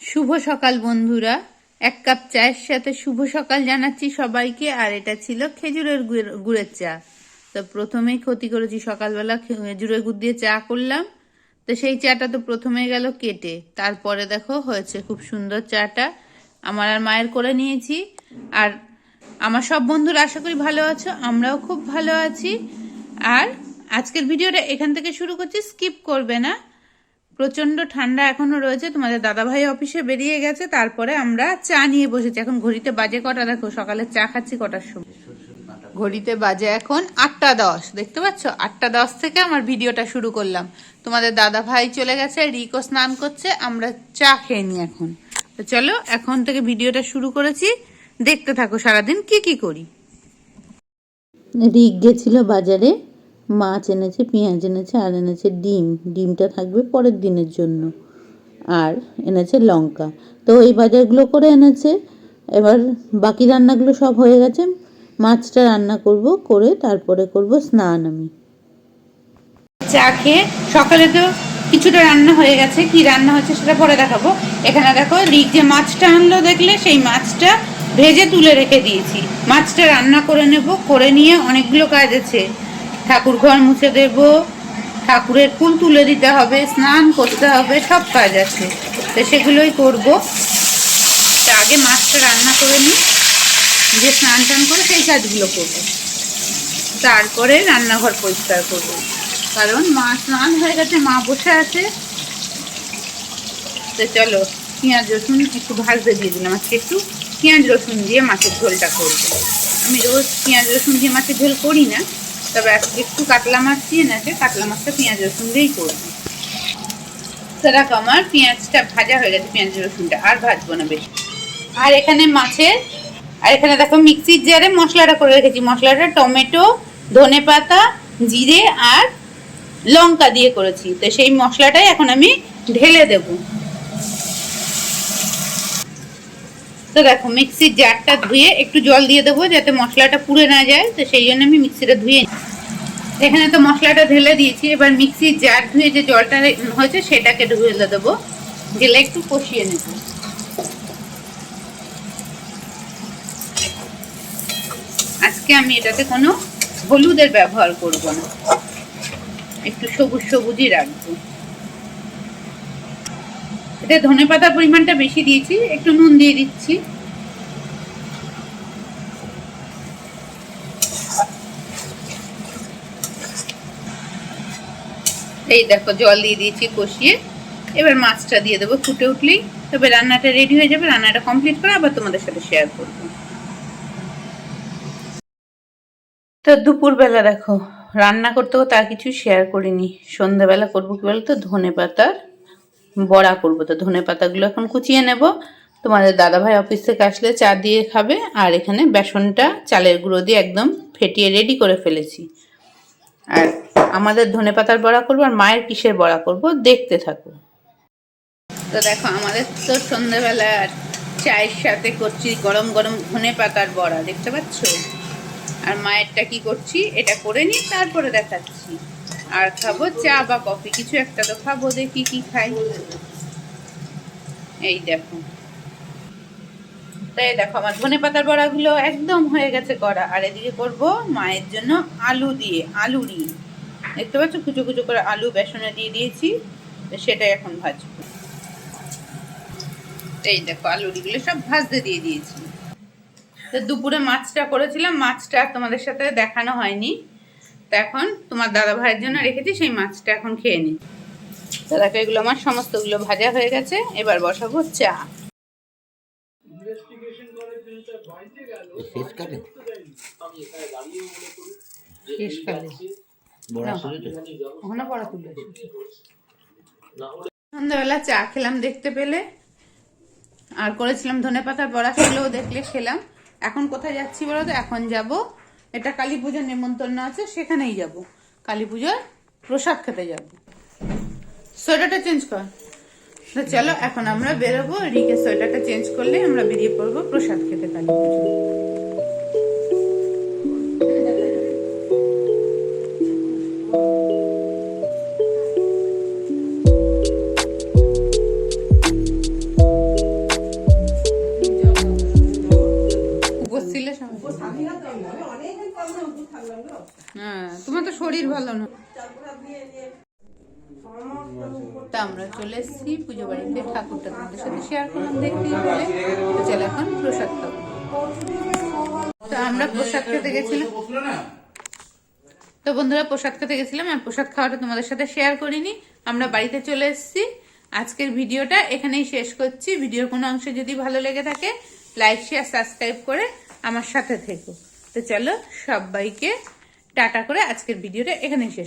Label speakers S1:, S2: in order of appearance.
S1: শুভ সকাল, বন্ধুরা। এক কাপ চায়ের সাথে শুভ সকাল জানাচ্ছি সবাইকে, আর এটা ছিল খেজুরের গুড়ের চা। তো প্রথমেই ক্ষতি করেছি সকালবেলা খেজুরের গুড় দিয়ে চা করলাম। তো সেই চাটা তো প্রথমে গেল কেটে। তারপরে দেখো, হয়েছে খুব সুন্দর চাটা। আমার আর মায়ের করে নিয়েছি। আর আমার সব বন্ধুরা আশা করি ভালো আছো, আমরাও খুব ভালো আছি। আর আজকের ভিডিওটা এখান থেকে শুরু করছি, স্কিপ করবে না। প্রচণ্ড ঠান্ডা এখনও রয়েছে, তোমাদের দাদাভাই অফিসে বেরিয়ে গেছে, তারপরে আমরা চা নিয়ে বসেছি। এখন ঘড়িতে বাজে কটা? দেখো, সকালে চা খাচ্ছি কটার সময়। ঘড়িতে বাজে এখন আটটা দশ। দেখতে পাচ্ছ? আটটা দশ থেকে আমার ভিডিওটা শুরু করলাম। তোমাদের দাদা ভাই চলে গেছে, রিকো স্নান করছে, আমরা চা খেয়ে নি এখন। তো চলো, এখন থেকে ভিডিওটা শুরু করেছি। দেখতে থাকো সারাদিন কি কি করি।
S2: রিক গেছিল বাজারে। মাছ এনেছে, পেঁয়াজ এনেছে আর এনেছে ডিম। ডিমটা থাকবে পরের দিনের জন্য। আর এনেছে লঙ্কা। তো এই বাজারগুলো করে এনেছে। এবার বাকি রান্নাগুলো সব হয়ে গেছে। মাছটা রান্না করব, করে তারপরে করব স্নান আমি।
S1: চা খেয়ে সকালে তো কিছুটা রান্না হয়ে গেছে। কি রান্না হয়েছে সেটা পরে দেখাবো। এখানে দেখো রিক যে মাছটা আনলো দেখলে, সেই মাছটা ভেজে তুলে রেখে দিয়েছি। মাছটা রান্না করে নেব, করে নিয়ে অনেকগুলো কাজ আছে। ঠাকুর ঘর মুছে দেব, ঠাকুরের ফুল তুলে দিতে হবে, স্নান করতে হবে, সব কাজ আছে। তো সেগুলোই করব। আগে মাছটা রান্না করে নিই, যে স্নান টান করে সেই কাজগুলো করব। তারপরে রান্নাঘর পরিষ্কার করব। কারণ মা স্নান হয়ে গেছে, মা বসে আছে। তো চলো, পেঁয়াজ রসুন একটু ভাজতে দিয়ে দিলাম। আজকে একটু পেঁয়াজ রসুন দিয়ে মাছের ঝোলটা করব। আমি রোজ পেঁয়াজ রসুন দিয়ে মাছের ঝোল করি না। তবে একটু কাতলা মাছ দিয়ে নাকি কাতলা মাছটা পেঁয়াজ রসুন দিয়েই করব। দেখো, আমার পেঁয়াজটা ভাজা হয়ে গেছে, পেঁয়াজ রসুনটা, আর ভাজবো না বেশি। আর এখানে মাছের আর এখানে দেখো মিক্সির জারে মশলাটা করে রেখেছি। মশলাটা টমেটো, ধনে পাতা, জিরে আর লঙ্কা দিয়ে করেছি। তো সেই মশলাটাই এখন আমি ঢেলে দেব। তো দেখো, মিক্সির জারটা ধুয়ে একটু জল দিয়ে দেবো যাতে মশলাটা পুড়ে না যায়। তো সেই জন্য আমি মিক্সিটা ধুয়ে। এখানে তো মশলাটা ঢেলে দিয়েছি। এবার মিক্সির জার ধুয়ে যে জলটা হয়েছে, সেটাকে ঢেলে দেবো। ঢেলে একটু কষিয়ে নেব। আজকে আমি এটাতে কোনো হলুদের ব্যবহার করব না। একটু সবুজ সবুজই রাখব। এতে ধনে পাতার পরিমাণটা বেশি দিয়েছি, একটু নুন দিয়ে দিচ্ছি। এই দেখো, জল দিয়ে দিয়েছি কষিয়ে। এবার মাছটা দিয়ে দেবো ফুটে উঠলেই। তবে রান্নাটা রেডি হয়ে যাবে, রান্নাটা কমপ্লিট করে আবার তোমাদের সাথে শেয়ার করব। তো দুপুরবেলা দেখো, রান্না করতে আর কিছু শেয়ার করিনি। সন্ধ্যাবেলা করব কি বলতো? ধনে পাতার বড়া করব। তো ধনে পাতাগুলো এখন কুচিয়ে নেব। তোমাদের দাদাভাই অফিস থেকে আসলে চা দিয়ে খাবে। আর এখানে বেসনটা, চালের গুঁড়ো দিয়ে একদম ফেটিয়ে রেডি করে ফেলেছি। আর আমাদের ধনে পাতার বড়া করব আর মায়ের কিসের বড়া করব দেখতে থাকো। তো দেখো, আমাদের তো সন্ধ্যাবেলা চায়ের সাথে করছি গরম গরম ধনে পাতার বড়া, দেখতে পাচ্ছ? আর মায়েরটা কি করছি, এটা করে নিয়ে তারপরে দেখাচ্ছি। আর খাব চা বা কফি। কিছু একটা তো খাব, দেখি কি খাই। এই দেখো। তাই দেখো, আমার ধনে পাতার বড়াগুলো একদম হয়ে গেছে করা আর এদিকে করব মায়ের জন্য আলু দিয়ে আলুরি দেখতে পাচ্ছ? কুচো কুচো করে আলু বেসনে দিয়ে দিয়েছি সেটাই এখন ভাজবো। এই দেখো আলুরিগুলো সব ভাজতে দিয়ে দিয়েছি। তো দুপুরে মাছটা করেছিলাম, মাছটা তোমাদের সাথে দেখানো হয়নি। তো এখন তোমার দাদা ভাইয়ের জন্য রেখেছি সেই মাছটা এখন খেয়ে নি। দেখো এগুলো আমার সমস্তগুলো ভাজা হয়ে গেছে এবার বসাবো চা। সন্ধ্যাবেলা চা খেলাম দেখতে পেলে আর করেছিলাম ধনে পাতার বড়া সেগুলোও দেখলে খেলাম। এখন কোথায় যাচ্ছি বলো তো? এখন যাব এটা কালী পুজোর নেমন্তন্ন আছে, সেখানেই যাব। কালী পুজোর প্রসাদ খেতে যাব। সোয়েটারটা চেঞ্জ কর। তো চলো, এখন আমরা বেরোবো। রিকে সোয়েটারটা চেঞ্জ করলে আমরা বেরিয়ে পড়ব প্রসাদ খেতে কালী পুজো শরীর ভালো না। তা আমরা চলে এসেছি পুজো বাড়িতে ঠাকুরটা তোমাদের সাথে শেয়ার করলাম দেখতে বলে তো এখন প্রসাদ খাব। তো আমরা প্রসাদ খেতে গেছিলাম। তো বন্ধুরা, প্রসাদ খেতে গেছিলাম আর প্রসাদ খাওয়াটা তোমাদের সাথে শেয়ার করিনি। আমরা বাড়িতে চলে এসেছি। আজকের ভিডিওটা এখানেই শেষ করছি। ভিডিওর কোনো অংশ যদি ভালো লেগে থাকে লাইক শেয়ার সাবস্ক্রাইব করে আমার সাথে থেকো। তো চলো, সবাইকে টাটা করে আজকের ভিডিওটা এখানেই শেষ